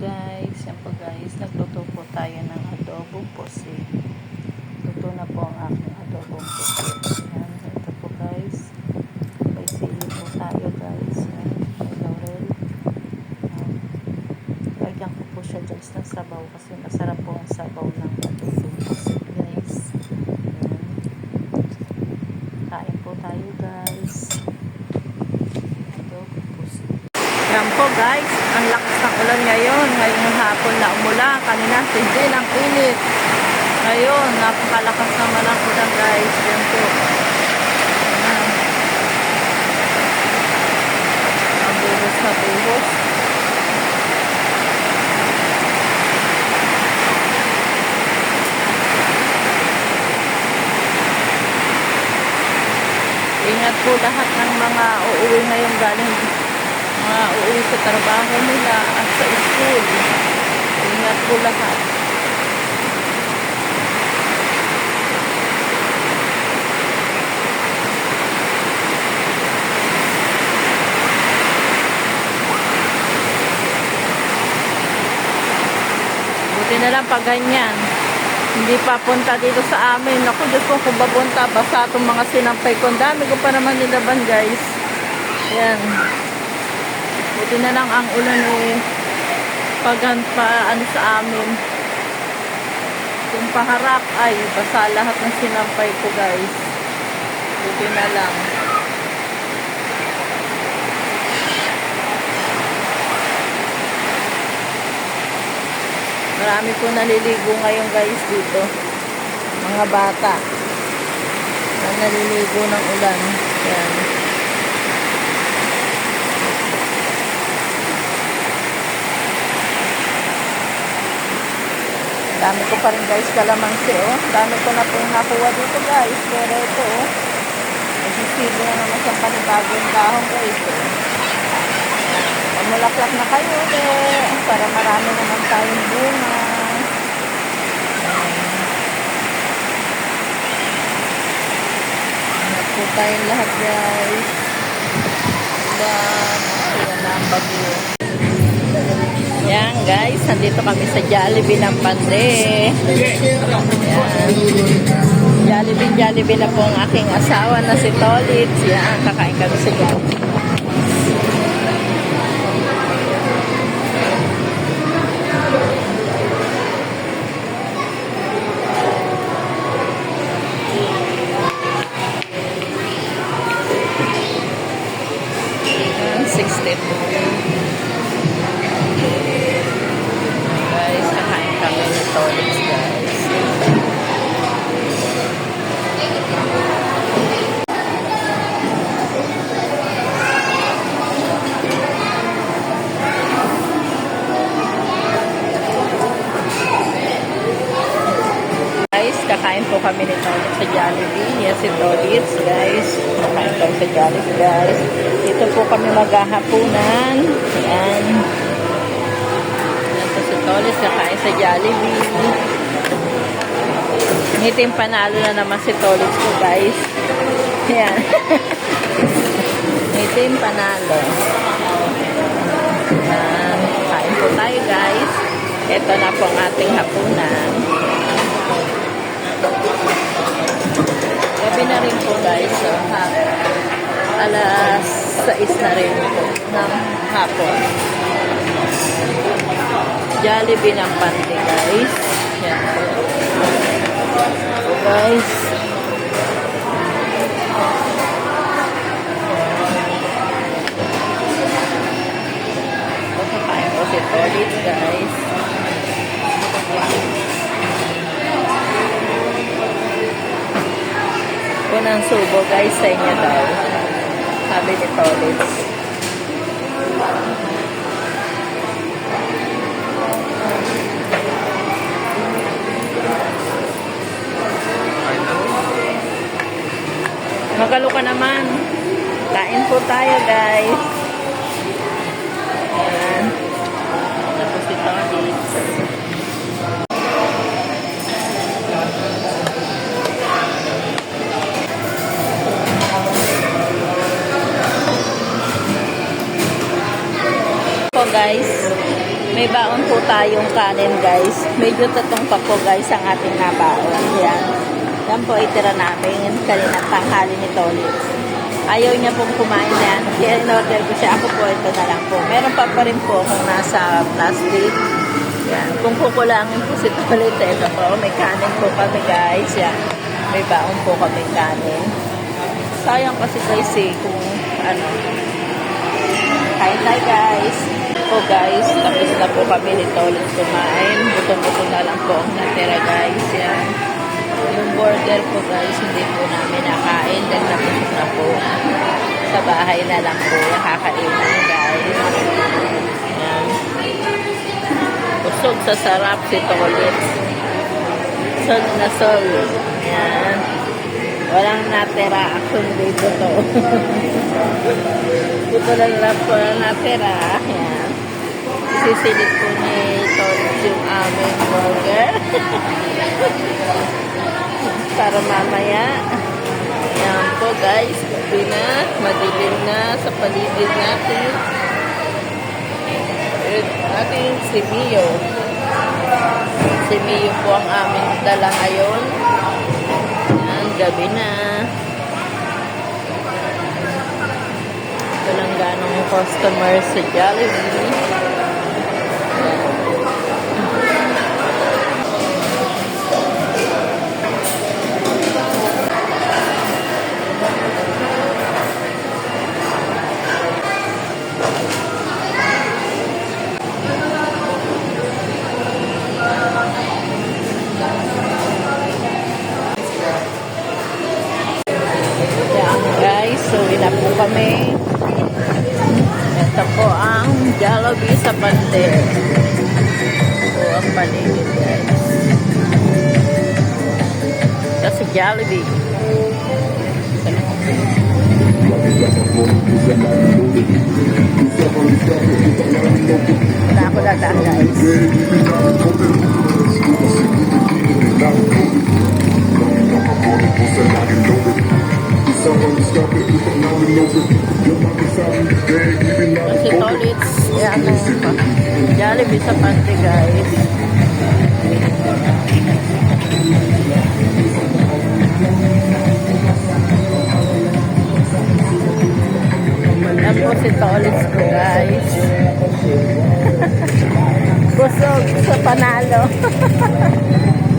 guys, yan po guys, nagluto po tayo ng adobong pusi. Luto na po ang aking adobong pusi. Yan, ito po guys. May sili po tayo guys. Yan, may laurel. Yan. Lagyan ko po siya guys ng sabaw kasi masarap po ang sabaw ng adobong pusi guys. Yan. Kain po tayo guys. Adobong pusi. Yan po guys, ang lakas ng ulan ngayon. Ngayong hapon na umulan. Kanina hindi lang init. Ngayon, napakalakas naman ang ulan guys. Yan po. Ang buhos na buhos. Ingat po lahat ng mga uuwi ngayong galing mga uuwi sa trabaho nila at sa school. Ingat po lahat. Buti na lang pag ganyan. Hindi pa punta dito sa amin. Naku, Diyos ko, kung babunta, basta itong mga sinampay ko. Ang dami ko pa naman nilaban, guys. Yan. Buti na lang ang ulan eh pag pa ano sa amin. Kung paharap ay basa lahat ng sinampay ko guys. Buti na lang. Marami po naliligo ngayon guys dito. Mga bata. Na naliligo ng ulan. Yan. Dami ko pa rin guys kalamansi oh. Dami ko na pong nakuha dito guys. Pero ito oh. Nagsisili na naman sa panibagong dahon guys oh. Pamulaklak na kayo ulit. Para marami naman tayong bunga. Ingat po tayong lahat guys. Ulan. Wala ang bagyo. Yan guys, nandito kami sa Jollibee ng Pande. Yan. Jollibee, Jollibee na po ang aking asawa na si Tolitz. Yan, kakain kami sa Jollibee. Guys, kakain po kami ni Tolitz sa Jollibee. Yan si Tolitz, guys. Kakain kami sa Jollibee, guys. Dito po kami maghahapunan. Yan. Yan po si Tolitz, kakain sa Jollibee. Ngitim panalo na naman si Tolitz ko, guys. Yan. Ngitim panalo. Yan. Kain po tayo, guys. Ito na po ang ating hapunan. Gabi na rin po guys. So, ha, alas 6 na rin po ng hapon. Jollibee ng pante guys. Yan po. So, guys. Kakain po si Tolit guys. Unang subo guys sa inyo daw. Sabi ni Tolitz. Magalo ka naman. Kain po tayo guys. Guys. May baon po tayong kanin guys. Medyo tatong pa po guys ang ating nabaon. Yan. Yan po itira namin kanina tanghali ni Tolit. Ayaw niya pong kumain yan. Kaya in-order ko siya. Ako po ito na lang po. Meron pa pa rin po kung nasa plastic. Yan. Kung kukulangin po si Tolit, ito po. May kanin po kami guys. Yan. May baon po kami kanin. Sayang kasi guys eh kung ano. Kain tayo guys. Po guys, tapos na po kami ni Tolit kumain. Buto-buto na lang po ang natira guys. Yan. Yung burger po guys, hindi po namin nakain dahil nabusog na po. Sa bahay na lang po nakakainin guys. Yan. Busog sa sarap si Tolit. Sol na sol. Yan. Walang natira. Kundi buto. buto lang lang po natira. Yan. Sisilip po ni Tolit yung aming burger. para mamaya. Yan po guys, gabi na, madilim na sa paligid natin. At ating si Mio. Si Mio po ang aming dala ngayon. Yan, gabi na. Ito lang ganong customer sa Jollibee. Ito ang paligid guys. Ito si Jollibee. Wala ako dadaan guys. Kasi tolits, yan ang Jollibee sa Bande guys. Yan po si Tolits ko guys. busog sa panalo.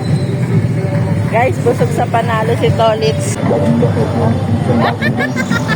guys, busog sa panalo si Tolits.